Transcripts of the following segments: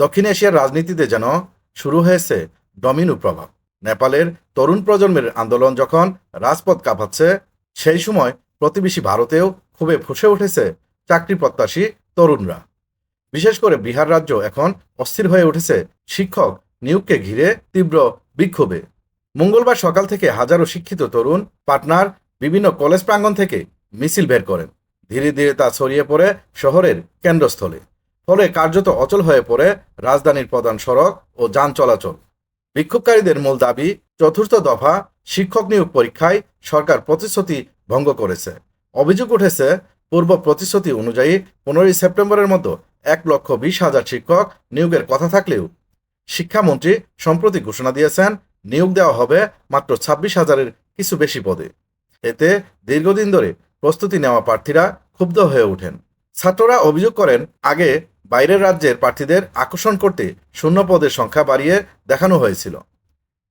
দক্ষিণ এশিয়ার রাজনীতিতে যেন শুরু হয়েছে ডমিনো প্রভাব। নেপালের তরুণ প্রজন্মের আন্দোলন যখন রাজপথ কাঁপাচ্ছে, সেই সময় প্রতিবেশী ভারতেও খুবই ফুসে উঠেছে চাকরি প্রত্যাশী তরুণরা। বিশেষ করে বিহার রাজ্য এখন অস্থির হয়ে উঠেছে শিক্ষক নিয়োগকে ঘিরে তীব্র বিক্ষোভে। মঙ্গলবার সকাল থেকে হাজারো শিক্ষিত তরুণ পাটনার বিভিন্ন কলেজ প্রাঙ্গণ থেকে মিছিল বের করেন। ধীরে ধীরে তা ছড়িয়ে পড়ে শহরের কেন্দ্রস্থলে। ফলে কার্যত অচল হয়ে পড়ে রাজধানীর প্রধান সড়ক ও যান চলাচল। বিক্ষোভকারীদের মূল দাবি, চতুর্থ দফা শিক্ষক নিয়োগ পরীক্ষায় সরকার প্রতিশ্রুতি ভঙ্গ করেছে। অভিযোগ উঠেছে, পূর্ব প্রতিশ্রুতি অনুযায়ী পনেরোই সেপ্টেম্বরের মতো এক লক্ষ বিশ হাজার শিক্ষক নিয়োগের কথা থাকলেও শিক্ষামন্ত্রী সম্প্রতি ঘোষণা দিয়েছেন, নিয়োগ দেওয়া হবে মাত্র ছাব্বিশ হাজারের কিছু বেশি পদে। এতে দীর্ঘদিন ধরে প্রস্তুতি নেওয়া প্রার্থীরা ক্ষুব্ধ হয়ে ওঠেন। ছাত্ররা অভিযোগ করেন, আগে বাইরের রাজ্যের প্রার্থীদের আকর্ষণ করতে শূন্য পদের সংখ্যা বাড়িয়ে দেখানো হয়েছিল।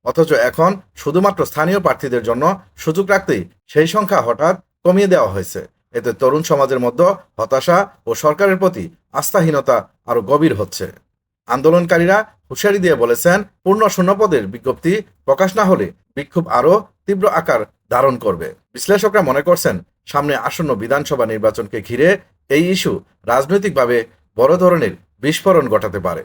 অথচ এখন শুধুমাত্র স্থানীয় প্রার্থীদের জন্য সুযোগ রাখতেই সেই সংখ্যা হঠাৎ কমিয়ে দেওয়া হয়েছে। এতে তরুণ সমাজের মধ্যে হতাশা ও সরকারের প্রতি আস্থাহীনতা আরও গভীর হচ্ছে। আন্দোলনকারীরা হুঁশিয়ারি দিয়ে বলেছেন, পূর্ণ শূন্যপদের বিজ্ঞপ্তি প্রকাশ না হলে বিক্ষোভ আরও তীব্র আকার ধারণ করবে। বিশ্লেষকরা মনে করছেন, সামনে আসন্ন বিধানসভা নির্বাচনকে ঘিরে এই ইস্যু রাজনৈতিকভাবে বড় ধরনের বিস্ফোরণ ঘটাতে পারে।